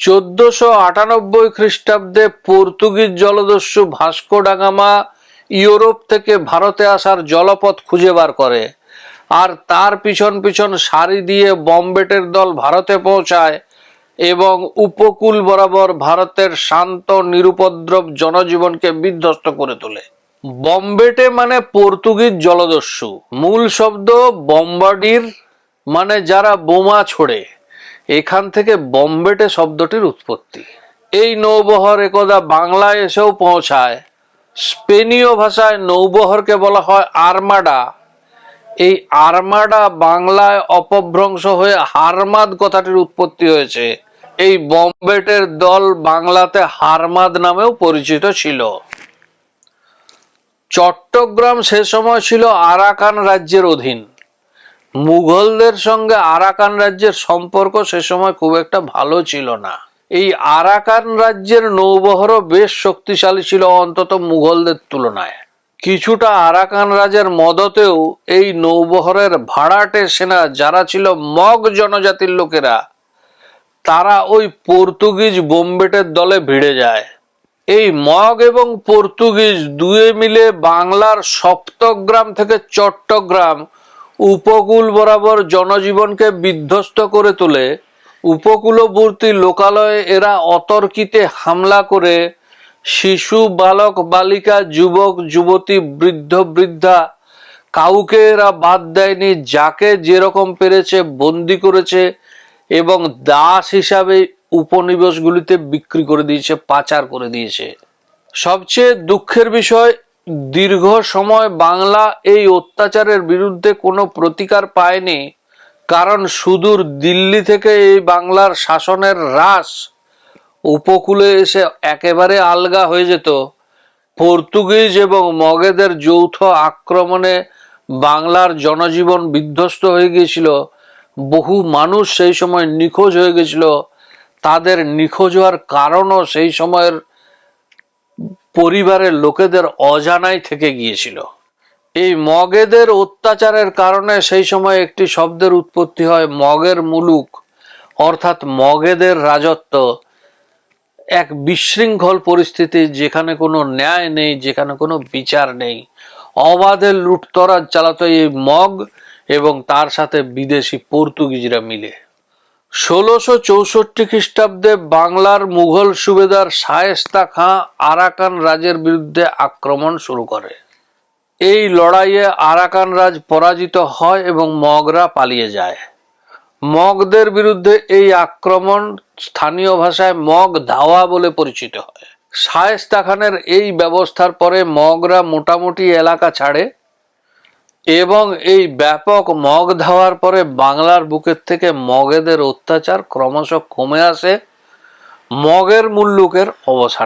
চোদ্দশো আটানব্বই খ্রিস্টাব্দে পর্তুগিজ জলদস্যু ভাস্কো ডাগামা ইউরোপ থেকে ভারতে আসার জলপথ খুঁজে বার করে। আর তার পিছন পিছন সারি দিয়ে বম্বেটের দল ভারতে পৌঁছায় এবং উপকূল বরাবর ভারতের শান্ত, নিরুপদ্রব জনজীবনকে বিধ্বস্ত করে তোলে। বম্বেটে মানে পর্তুগিজ জলদস্যু। মূল শব্দ বম্বাডির মানে যারা বোমা ছোড়ে। এখান থেকে বম্বেটে শব্দটির উৎপত্তি। এই নৌবহর একদা বাংলায় এসেও পৌঁছায়। স্পেনীয় ভাষায় নৌবহরকে বলা হয় আর্মাডা। এই আর্মাডা বাংলায় অপভ্রংশ হয়ে হারমাদ কথাটির উৎপত্তি হয়েছে। এই বম্বেটের দল বাংলাতে হারমাদ নামেও পরিচিত ছিল। চট্টগ্রাম সে সময় ছিল আরাকান রাজ্যের অধীন। মুঘলদের সঙ্গে আরাকান রাজ্যের সম্পর্ক সে সময় খুব একটা ভালো ছিল না। এই আরাকান রাজ্যের নৌবহরও বেশ শক্তিশালী ছিল অন্তত মুঘলদের তুলনায়। কিছুটা আরাকান রাজের মদতেও এই নৌবহরের ভাড়াটে সেনা যারা ছিল মগ জনজাতির লোকেরা, তারা ওই পর্তুগিজ বোম্বেটের দলে ভিড়ে যায়। এই মগ এবং পর্তুগিজ দুয়ে মিলে বাংলার সপ্তগ্রাম থেকে চট্টগ্রাম উপকূল বরাবর জনজীবনকে বিধ্বস্ত করে তোলে। উপকূলবর্তী লোকালয়ে এরা অতর্কিতে হামলা করে। শিশু, বালক, বালিকা, যুবক, যুবতী, বৃদ্ধ, বৃদ্ধা, কাউকে এরা বাদ দেয়নি, যাকে যেরকম পেরেছে বন্দি করেছে এবং দাস হিসাবে উপনিবেশগুলিতে বিক্রি করে দিয়েছে, পাচার করে দিয়েছে। সবচেয়ে দুঃখের বিষয় দীর্ঘ সময় বাংলা এই অত্যাচারের বিরুদ্ধে কোনো প্রতিকার পায়নি, কারণ সুদূর দিল্লি থেকে এই বাংলার শাসনের হ্রাস উপকূলে এসে একেবারে আলগা হয়ে যেত। পর্তুগিজ এবং মগেদের যৌথ আক্রমণে বাংলার জনজীবন বিধ্বস্ত হয়ে গিয়েছিল। বহু মানুষ সেই সময় নিখোঁজ হয়ে গেছিল তাদের নিখোঁজ হওয়ার কারণও সেই সময়ের পরিবারের লোকেদের অজানাই থেকে গিয়েছিল। এই মগেদের অত্যাচারের কারণে সেই সময় একটি শব্দের উৎপত্তি হয় মগের মুলুক, অর্থাৎ মগেদের রাজত্ব। এক বিশৃঙ্খল পরিস্থিতি যেখানে কোনো ন্যায় নেই, যেখানে কোনো বিচার নেই। অবাধে লুটতরাজ চালাতো এই মগ এবং তার সাথে বিদেশি পর্তুগিজরা মিলে। ষোলোশো চৌষট্টি খ্রিস্টাব্দে বাংলার মুঘল সুবেদার শায়েস্তা খাঁ আরাকান রাজের বিরুদ্ধে আক্রমণ শুরু করে। এই লড়াইয়ে আরাকান রাজ পরাজিত হয় এবং মগরা পালিয়ে যায়। মগদের বিরুদ্ধে এই আক্রমণ স্থানীয় ভাষায় মগ ধাওয়া বলে পরিচিত হয়। শায়েস্তা খানের এই ব্যবস্থার পরে মগরা মোটামুটি এলাকা ছাড়ে এবং এই ব্যাপক মগ ধাওয়ার পরে বাংলার বুকের থেকে মগেদের অত্যাচার ক্রমশ কমে আসে। মগের মুল্লুকের অবসান।